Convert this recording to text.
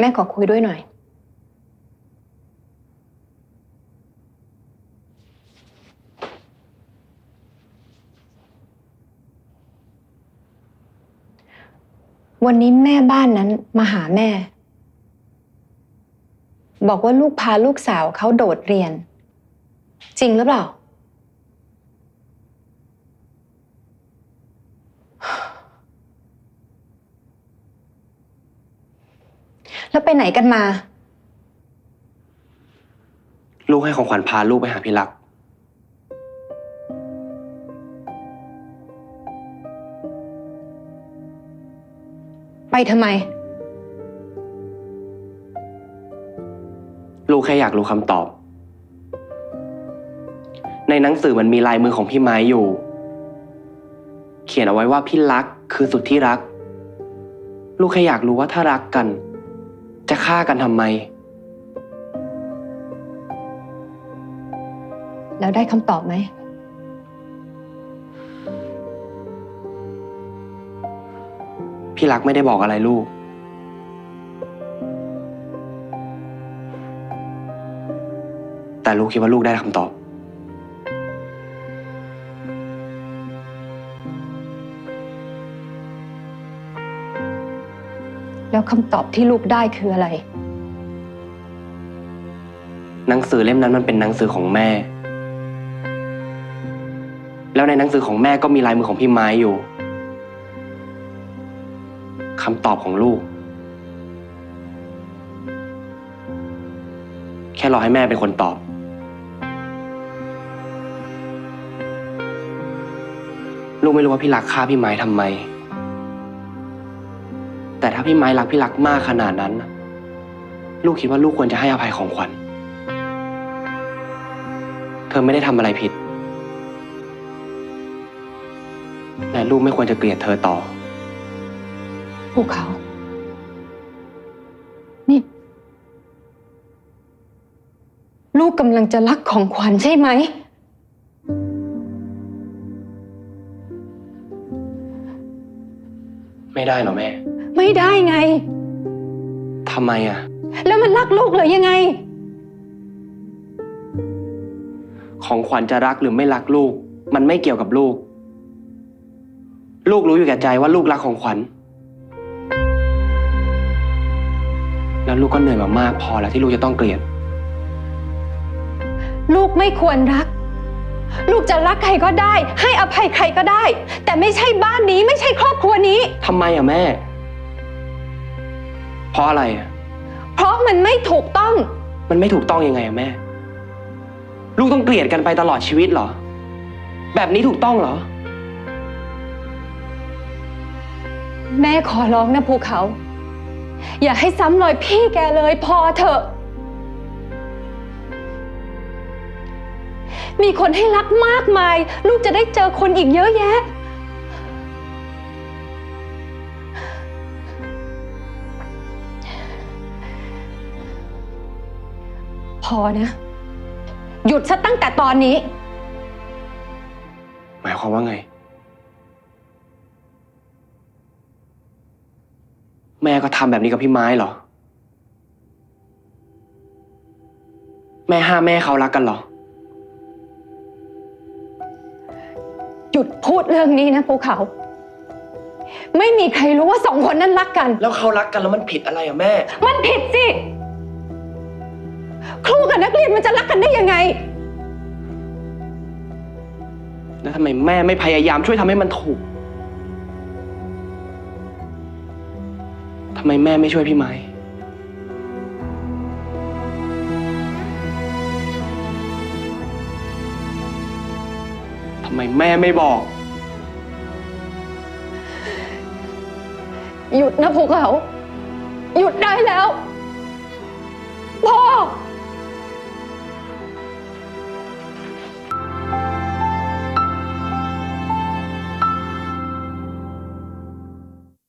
แม่ขอคุยด้วยหน่อย วันนี้แม่บ้านนั้นมาหาแม่ บอกว่าลูกพาลูกสาวเขาโดดเรียน จริงหรือเปล่า แล้วไปไหนกันมา ลูกให้ของขวัญพาลูกไปหาพี่รัก ไปทำไม ลูกแค่อยากรู้คำตอบ ในหนังสือมันมีลายมือของพี่ไม้อยู่ เขียนเอาไว้ว่าพี่รักคือสุดที่รัก ลูกแค่อยากรู้ว่าถ้ารักกัน จะฆ่ากันทำไม แล้วได้คำตอบไหม พี่รักไม่ได้บอกอะไรลูก แต่ลูกคิดว่าลูกได้คำตอบ แล้วคำตอบที่ลูกได้คืออะไร หนังสือเล่มนั้นมันเป็นหนังสือของแม่ แล้วในหนังสือของแม่ก็มีลายมือของพี่ไม้อยู่คำตอบของลูก แค่รอให้แม่เป็นคนตอบ ลูกไม่รู้ว่าพี่รักฆ่าพี่ไม้ทำไม แต่ถ้าพี่ไม้รักพี่รักมากขนาดนั้นน่ะลูกคิดว่าลูกควรจะให้อภัยของขวัญ เธอไม่ได้ทำอะไรผิด และลูกไม่ควรจะเกลียดเธอต่อ ภูเขา นี่ ลูกกำลังจะรักของขวัญใช่ไหม ไม่ได้หรอแม่ ไม่ได้ไง ทำไมอะ แล้วมันรักลูกเลยยังไง ของขวัญจะรักหรือไม่รักลูก มันไม่เกี่ยวกับลูก ลูกรู้อยู่แก่ใจว่าลูกรักของขวัญ แล้วลูกก็เหนื่อยมามากพอแล้วที่ลูกจะต้องเกลียด ลูกไม่ควรรัก ลูกจะรักใครก็ได้ ให้อภัยใครก็ได้ แต่ไม่ใช่บ้านนี้ไม่ใช่ครอบครัวนี้ ทำไมอะแม่ เพราะอะไรอะเพราะมันไม่ถูกต้อง มันไม่ถูกต้องยังไงอะแม่ ลูกต้องเกลียดกันไปตลอดชีวิตเหรอ แบบนี้ถูกต้องเหรอ แม่ขอร้องนะภูเขา อย่าให้ซ้ำรอยพี่แกเลยพอเถอะ มีคนให้รักมากมาย ลูกจะได้เจอคนอีกเยอะแยะ อนะ หยุดซะตั้งแต่ตอนนี้ หมายความว่าไง แม่ก็ทำแบบนี้กับพี่ไม้เหรอ แม่ห้ามแม่ให้เขารักกันเหรอ หยุดพูดเรื่องนี้นะภูเขา ไม่มีใครรู้ว่าสองคนนั้นรักกัน แล้วเขารักกันแล้วมันผิดอะไรอะแม่ มันผิดสิ ครูกับนักเรียนมันจะรักกันได้ยังไง แล้วทำไมแม่ไม่พยายามช่วยทำให้มันถูก ทำไมแม่ไม่ช่วยพี่ไม้ ทำไมแม่ไม่บอก หยุดนะภูเขา หยุดได้แล้ว พ่อ